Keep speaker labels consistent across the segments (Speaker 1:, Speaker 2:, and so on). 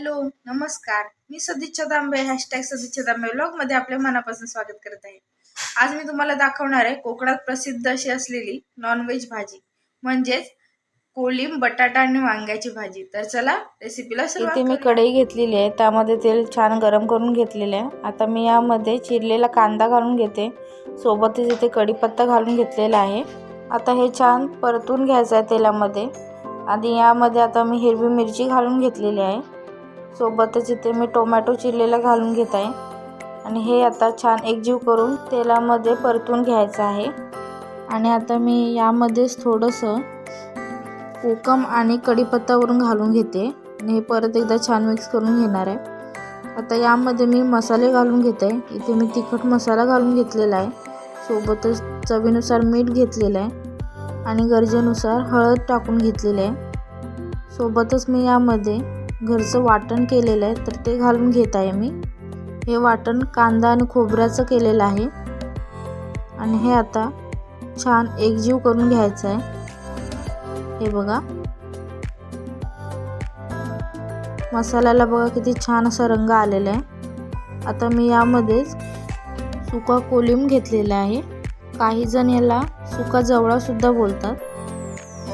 Speaker 1: Hello नमस्कार. मी सदिच्छा दांबे hashtag सदिच्छा दांबे व्लॉगमध्ये आपल्या मनापासून स्वागत करत आहे. आज मी तुम्हाला दाखवणार आहे कोकणात प्रसिद्ध अशी असलेली नॉनव्हेज भाजी. म्हणजेच कोळीम बटाटा आणि वांग्याची भाजी. तर चला रेसिपीला सुरुवात
Speaker 2: इथे मी. कढई घेतलेली आहे. त्यामध्ये तेल छान गरम करून घेतलेले आहे. आता मी यामध्ये चिरलेला कांदा घालून घेते. सोबतच इथे कढीपत्ता घालून घेतलेला आहे. आता हे छान परतून घ्यायचं आहे तेलामध्ये. आणि यामध्ये आता मी हिरवी मिरची घालून घेतलेली आहे. सोबतच इथे मी टोमॅटो चिरलेला घालून घेत आहे. आणि हे आता छान एकजीव करून तेलामध्ये परतून घ्यायचं आहे. आणि आता मी यामध्येच थोडंसं कोकम आणि कढीपत्तावरून घालून घेते. आणि हे परत एकदा छान मिक्स करून घेणार आहे. आता यामध्ये मी मसाले घालून घेते. इथे मी तिखट मसाला घालून घेतलेला आहे. सोबतच चवीनुसार मीठ घेतलेलं आहे. आणि गरजेनुसार हळद टाकून घेतलेली आहे. सोबतच मी यामध्ये घरचं वाटण केलेलं आहे तर ते घालून घेत आहे मी. हे वाटण कांदा आणि खोबऱ्याचं केलेलं आहे. आणि हे आता छान एकजीव करून घ्यायचं आहे. हे बघा. मसाल्याला बघा किती छान असा रंग आलेला आहे. आता मी यामध्येच सुका कोलिम घेतलेला आहे. काही जण याला सुका जवळासुद्धा बोलतात.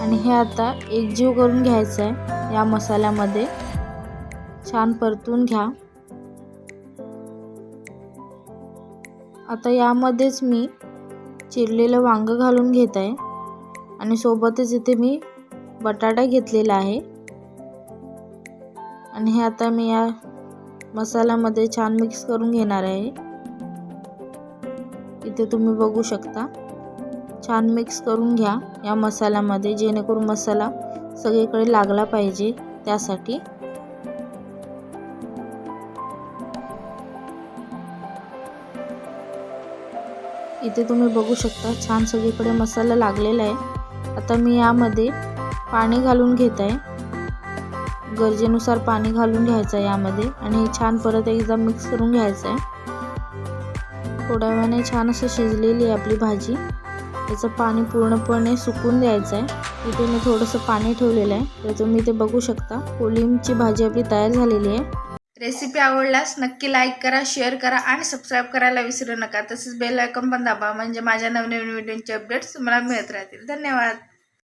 Speaker 2: आणि हे आता एकजीव करून घ्यायचं आहे या मसाल्यामध्ये. छान परतून घ्या. आता यामध्येच मी चिरलेलं वांगं घालून घेत आहे आणि सोबतच इथे मी बटाटा घेतलेला आहे. आणि हे आता मी या मसाल्यामध्ये छान मिक्स करून घेणार आहे. इथे तुम्ही बघू शकता. छान मिक्स करून घ्या या मसाल्यामध्ये जेणेकरून मसाला सगळीकडे लागला पाहिजे त्यासाठी. इथे तुम्ही बघू शकता छान सगळीकडे मसाला लागलेला आहे. आता मी यामध्ये पाणी घालून घेत आहे. गरजेनुसार पाणी घालून घ्यायचं आहे यामध्ये आणि छान परत एकदा मिक्स करून घ्यायचं आहे. थोड्या वेळाने छान असं शिजलेली आहे आपली भाजी. त्याचं पाणी पूर्णपणे सुकून द्यायचं आहे. इथे मी थोडंसं पाणी ठेवलेलं आहे. तर तुम्ही ते बघू शकता. कोलिमची भाजी आपली तयार झालेली आहे.
Speaker 1: रेसिपी आवडल्यास नक्की लाईक करा शेअर करा आणि सबस्क्राईब करायला विसरू नका. तसेच बेल आयकॉन पण दाबा म्हणजे माझ्या नवनवीन व्हिडिओंचे अपडेट्स तुम्हाला मिळत राहतील. धन्यवाद.